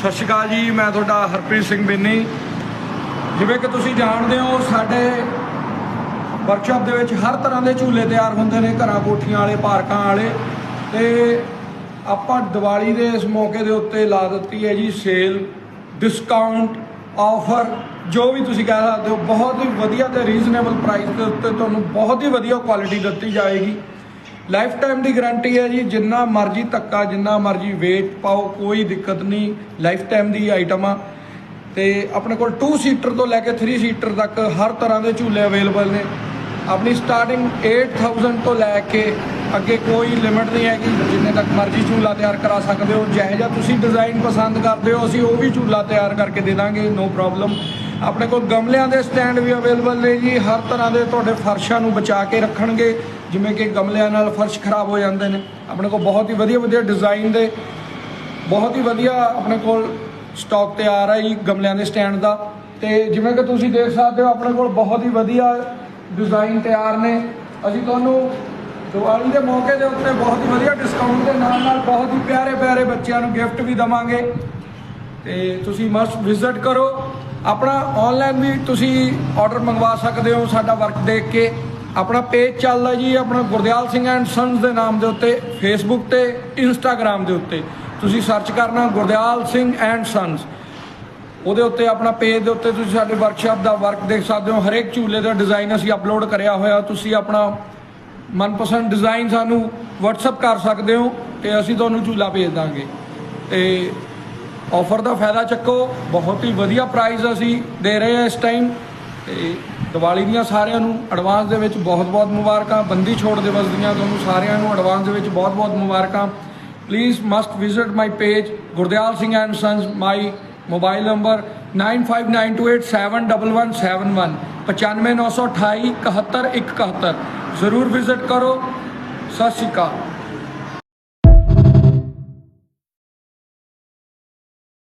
ਸਤਿ ਸ਼੍ਰੀ ਅਕਾਲ ਜੀ, ਮੈਂ ਤੁਹਾਡਾ ਹਰਪ੍ਰੀਤ ਸਿੰਘ ਬੇਨੀ। ਜਿਵੇਂ ਕਿ ਤੁਸੀਂ ਜਾਣਦੇ ਹੋ, ਸਾਡੇ ਵਰਕਸ਼ਾਪ ਦੇ ਵਿੱਚ ਹਰ ਤਰ੍ਹਾਂ ਦੇ ਝੂਲੇ ਤਿਆਰ ਹੁੰਦੇ ਨੇ, ਘਰਾਂ, ਕੋਠੀਆਂ ਵਾਲੇ, ਪਾਰਕਾਂ ਵਾਲੇ। ਤੇ ਆਪਾਂ ਦੀਵਾਲੀ ਦੇ ਇਸ ਮੌਕੇ ਦੇ ਉੱਤੇ ਲਾ ਦਿੱਤੀ ਹੈ ਜੀ ਸੇਲ ਡਿਸਕਾਊਂਟ ਆਫਰ ਜੋ ਵੀ ਤੁਸੀਂ ਕਹਿ ਸਕਦੇ ਹੋ, ਬਹੁਤ ਹੀ ਵਧੀਆ ਤੇ ਰੀਜ਼ਨੇਬਲ ਪ੍ਰਾਈਸ ਦੇ ਉੱਤੇ ਤੁਹਾਨੂੰ ਬਹੁਤ ਹੀ ਵਧੀਆ ਕੁਆਲਿਟੀ ਦਿੱਤੀ ਜਾਏਗੀ। ਲਾਈਫ ਟਾਈਮ ਦੀ ਗਾਰੰਟੀ ਹੈ ਜੀ, ਜਿੰਨਾ ਮਰਜ਼ੀ ਧੱਕਾ, ਜਿੰਨਾ ਮਰਜ਼ੀ weight ਪਾਓ, ਕੋਈ ਦਿੱਕਤ ਨਹੀਂ ਲਾਈਫ ਟਾਈਮ ਦੀ ਆਈਟਮ ਆ। ਤੇ ਆਪਣੇ ਕੋਲ 2 ਸੀਟਰ ਤੋਂ ਲੈ ਕੇ 3 ਸੀਟਰ ਤੱਕ ਹਰ ਤਰ੍ਹਾਂ ਦੇ ਝੂਲੇ ਅਵੇਲੇਬਲ ਨੇ। ਆਪਣੀ ਸਟਾਰਟਿੰਗ 8000 ਤੋਂ ਲੈ ਕੇ ਅੱਗੇ ਕੋਈ ਲਿਮਿਟ ਨਹੀਂ ਹੈ ਕਿ ਜਿੰਨੇ ਤੱਕ ਮਰਜ਼ੀ ਝੂਲਾ ਤਿਆਰ ਕਰਾ ਸਕਦੇ ਹੋ। ਜਿਹੋ ਜਿਹਾ ਤੁਸੀਂ ਡਿਜ਼ਾਈਨ ਪਸੰਦ ਕਰਦੇ ਹੋ, ਅਸੀਂ ਉਹ ਵੀ ਝੂਲਾ ਤਿਆਰ ਕਰਕੇ ਦੇ ਦਾਂਗੇ ਨੋ ਪ੍ਰੋਬਲਮ ਆਪਣੇ ਕੋਲ ਗਮਲਿਆਂ ਦੇ ਸਟੈਂਡ ਵੀ ਅਵੇਲੇਬਲ ਨੇ ਜੀ, ਹਰ ਤਰ੍ਹਾਂ ਦੇ ਤੁਹਾਡੇ ਫਰਸ਼ਾਂ ਨੂੰ ਬਚਾ ਕੇ ਰੱਖਣਗੇ, ਜਿਵੇਂ ਕਿ ਗਮਲਿਆਂ ਨਾਲ ਫਰਸ਼ ਖਰਾਬ ਹੋ ਜਾਂਦੇ ਨੇ। ਆਪਣੇ ਕੋਲ ਬਹੁਤ ਹੀ ਵਧੀਆ ਵਧੀਆ ਡਿਜ਼ਾਈਨ ਦੇ, ਬਹੁਤ ਹੀ ਵਧੀਆ ਆਪਣੇ ਕੋਲ ਸਟਾਕ ਤਿਆਰ ਹੈ ਜੀ ਗਮਲਿਆਂ ਦੇ ਸਟੈਂਡ ਦਾ। ਤੇ ਜਿਵੇਂ ਕਿ ਤੁਸੀਂ ਦੇਖ ਸਕਦੇ ਹੋ, ਆਪਣੇ ਕੋਲ ਬਹੁਤ ਹੀ ਵਧੀਆ ਡਿਜ਼ਾਈਨ ਤਿਆਰ ਨੇ। ਅਸੀਂ ਤੁਹਾਨੂੰ ਦੀਵਾਲੀ ਦੇ ਮੌਕੇ ਦੇ ਉੱਤੇ ਬਹੁਤ ਹੀ ਵਧੀਆ ਡਿਸਕਾਊਂਟ ਦੇ ਨਾਲ ਨਾਲ ਬਹੁਤ ਹੀ ਪਿਆਰੇ ਪਿਆਰੇ ਬੱਚਿਆਂ ਨੂੰ ਗਿਫਟ ਵੀ ਦਵਾਂਗੇ। ਤੇ ਤੁਸੀਂ ਮਸਟ ਵਿਜ਼ਿਟ ਕਰੋ। ਆਪਣਾ ਆਨਲਾਈਨ ਵੀ ਤੁਸੀਂ ਆਰਡਰ ਮੰਗਵਾ ਸਕਦੇ ਹੋ ਸਾਡਾ ਵਰਕ ਦੇਖ ਕੇ। ਆਪਣਾ ਪੇਜ ਚੱਲਦਾ ਜੀ, ਆਪਣਾ ਗੁਰਦਿਆਲ ਸਿੰਘ ਐਂਡ ਸਨਸ ਦੇ ਨਾਮ ਦੇ ਉੱਤੇ ਫੇਸਬੁੱਕ ਤੇ ਇੰਸਟਾਗ੍ਰam ਦੇ ਉੱਤੇ। ਤੁਸੀਂ ਸਰਚ ਕਰਨਾ ਗੁਰਦਿਆਲ ਸਿੰਘ ਐਂਡ ਸਨਸ ਉਹਦੇ ਉੱਤੇ ਆਪਣਾ ਪੇਜ ਦੇ ਉੱਤੇ ਤੁਸੀਂ ਸਾਡੇ ਵਰਕਸ਼ਾਪ ਦਾ ਵਰਕ ਦੇਖ ਸਕਦੇ ਹੋ। ਹਰੇਕ ਝੂਲੇ ਦਾ ਡਿਜ਼ਾਈਨ ਅਸੀਂ ਅਪਲੋਡ ਕਰਿਆ ਹੋਇਆ। ਤੁਸੀਂ ਆਪਣਾ ਮਨਪਸੰਦ ਡਿਜ਼ਾਈਨ ਸਾਨੂੰ WhatsApp ਕਰ ਸਕਦੇ ਹੋ ਤੇ ਅਸੀਂ ਤੁਹਾਨੂੰ ਝੂਲਾ ਭੇਜ ਦਾਂਗੇ। ਤੇ ਆਫਰ ਦਾ ਫਾਇਦਾ ਚੱਕੋ, ਬਹੁਤ ਹੀ ਵਧੀਆ ਪ੍ਰਾਈਸ ਅਸੀਂ ਦੇ ਰਹੇ ਹਾਂ ਇਸ ਟਾਈਮ ਤੇ ਦੀਵਾਲੀ ਦੀਆਂ ਸਾਰਿਆਂ ਨੂੰ ਐਡਵਾਂਸ ਦੇ ਵਿੱਚ ਬਹੁਤ-ਬਹੁਤ ਮੁਬਾਰਕਾਂ, ਬੰਦੀ ਛੋੜ ਦਿਵਸ ਦੀਆਂ ਤੁਹਾਨੂੰ ਸਾਰਿਆਂ ਨੂੰ ਐਡਵਾਂਸ ਦੇ ਵਿੱਚ ਬਹੁਤ-ਬਹੁਤ ਮੁਬਾਰਕਾਂ। Please must visit my page Gurdial Singh and sons my mobile number 9592871171 95928 71171 ਜ਼ਰੂਰ ਵਿਜ਼ਿਟ ਕਰੋ। ਸਤਿ ਸ਼੍ਰੀ ਅਕਾਲ।